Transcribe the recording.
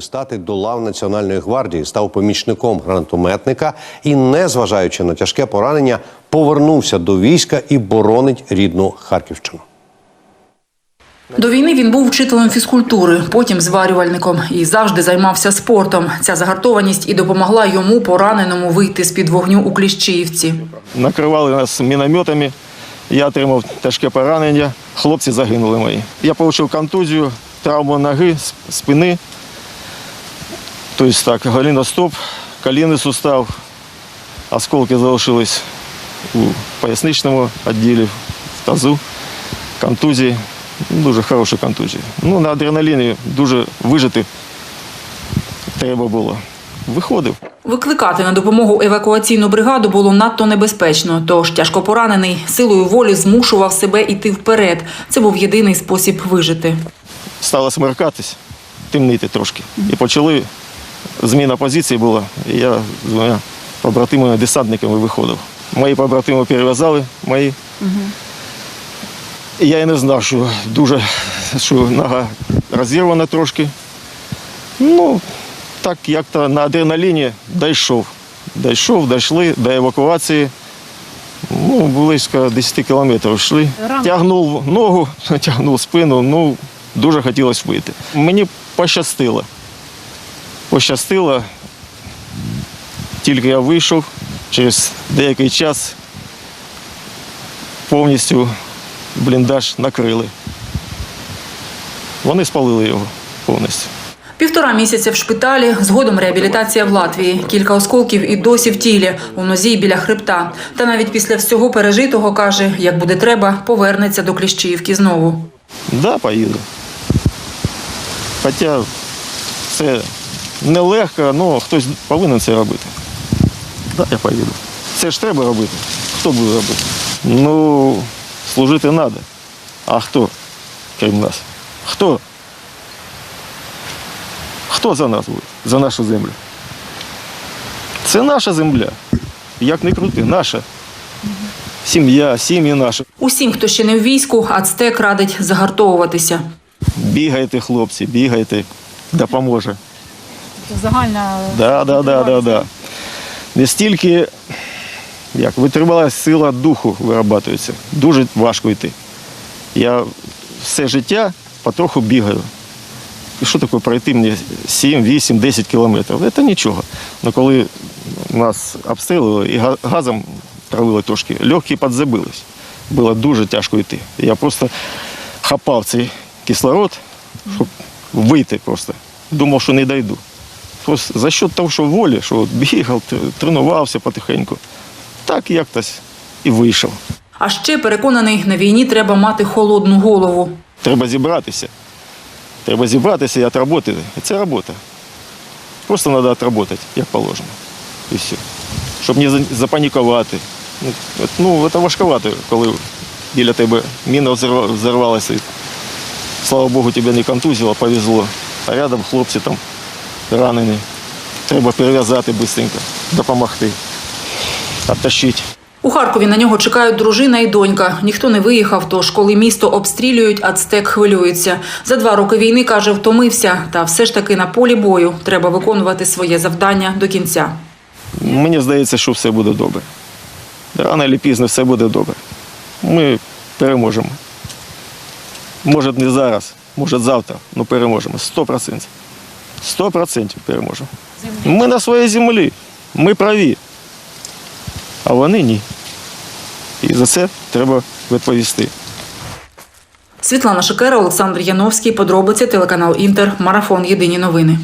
Стати до лав Національної гвардії став помічником гранатометника і, незважаючи на тяжке поранення, повернувся до війська і боронить рідну Харківщину. До війни він був вчителем фізкультури, потім зварювальником і завжди займався спортом. Ця загартованість і допомогла йому пораненому вийти з під вогню у Кліщіївці. накривали нас мінометами. Я отримав тяжке поранення. Хлопці загинули мої. Я отримав контузію, травму ноги, спини. Тобто так, голеностоп, колінний сустав, осколки залишились у поясничному відділі, в тазу, контузії. Ну, Дуже хороші контузії. Ну, на адреналіні дуже вижити треба було. Виходив. Викликати на допомогу евакуаційну бригаду було надто небезпечно, тож тяжко поранений силою волі змушував себе йти вперед. Це був єдиний спосіб вижити. стало смеркатись, темнити трошки. І почали, зміна позиції була, і я з двома побратимами десантниками виходив. Мої побратими перев'язали мої. І я і не знав, що дуже що нога розірвана трошки. Ну, так як-то на адреналіні дійшов. Дійшов, дійшли до евакуації. Ну, близько 10 кілометрів йшли. Тягнув ногу, тягнув спину, ну, дуже хотілося вийти. Мені пощастило. Пощастило. Тільки я вийшов, через деякий час повністю бліндаж накрили. Вони спалили його повністю. Півтора місяця в шпиталі, згодом реабілітація в Латвії. Кілька осколків і досі в тілі, у нозі біля хребта. Та навіть після всього пережитого, каже, як буде треба, повернеться до Кліщіївки знову. Да, поїду. Хоча це нелегко, але хтось повинен це робити. Да, я поїду. Це ж треба робити. Хто буде робити? Ну, служити треба. А хто, крім нас? Хто? Хто за нас буде? За нашу землю? Це наша земля. Як не крути, наша. Сім'я, сім'ї наші. Усім, хто ще не в війську, ацтек радить загартовуватися. Бігайте, хлопці, бігайте, допоможе. Загальна Да, да, да, да, да. Не стільки, як витривалася сила духу виробляється. Дуже важко йти. Я все життя потроху бігаю. І що таке пройти мені 7, 8, 10 кілометрів? Це нічого. Але коли нас обстрілили і газом травили трошки, легкі підзабились. Було дуже тяжко йти. Я просто хапав цей кислород, щоб вийти просто. Думав, що не дойду. Просто за счет того, що волі, що бігав, тренувався потихеньку, так як-тось і вийшов. А ще переконаний, на війні треба мати холодну голову. Треба зібратися. Треба зібратися і відработати. Це робота. Просто треба відработати, як положено. І все. Щоб не запанікувати. Ну, Ну, це важковато, коли біля тебе міна взорва- взорвалася. Слава Богу, тебе не контузило, повезло. А рядом хлопці там ранені. Треба перев'язати швидко, допомогти, оттащити. У Харкові на нього чекають дружина і донька. Ніхто не виїхав, тож коли місто обстрілюють, ацтек хвилюється. За два роки війни, каже, втомився. Та все ж таки на полі бою треба виконувати своє завдання до кінця. Мені здається, що все буде добре. Рано чи пізно все буде добре. Ми переможемо. Може не зараз, може завтра, але переможемо. Сто процентів. Сто процентів переможемо. Ми на своїй землі, ми праві, а вони ні. І за це треба відповісти. Світлана Шикера, Олександр Яновський. Подробиці телеканал Інтер. Марафон. Єдині новини.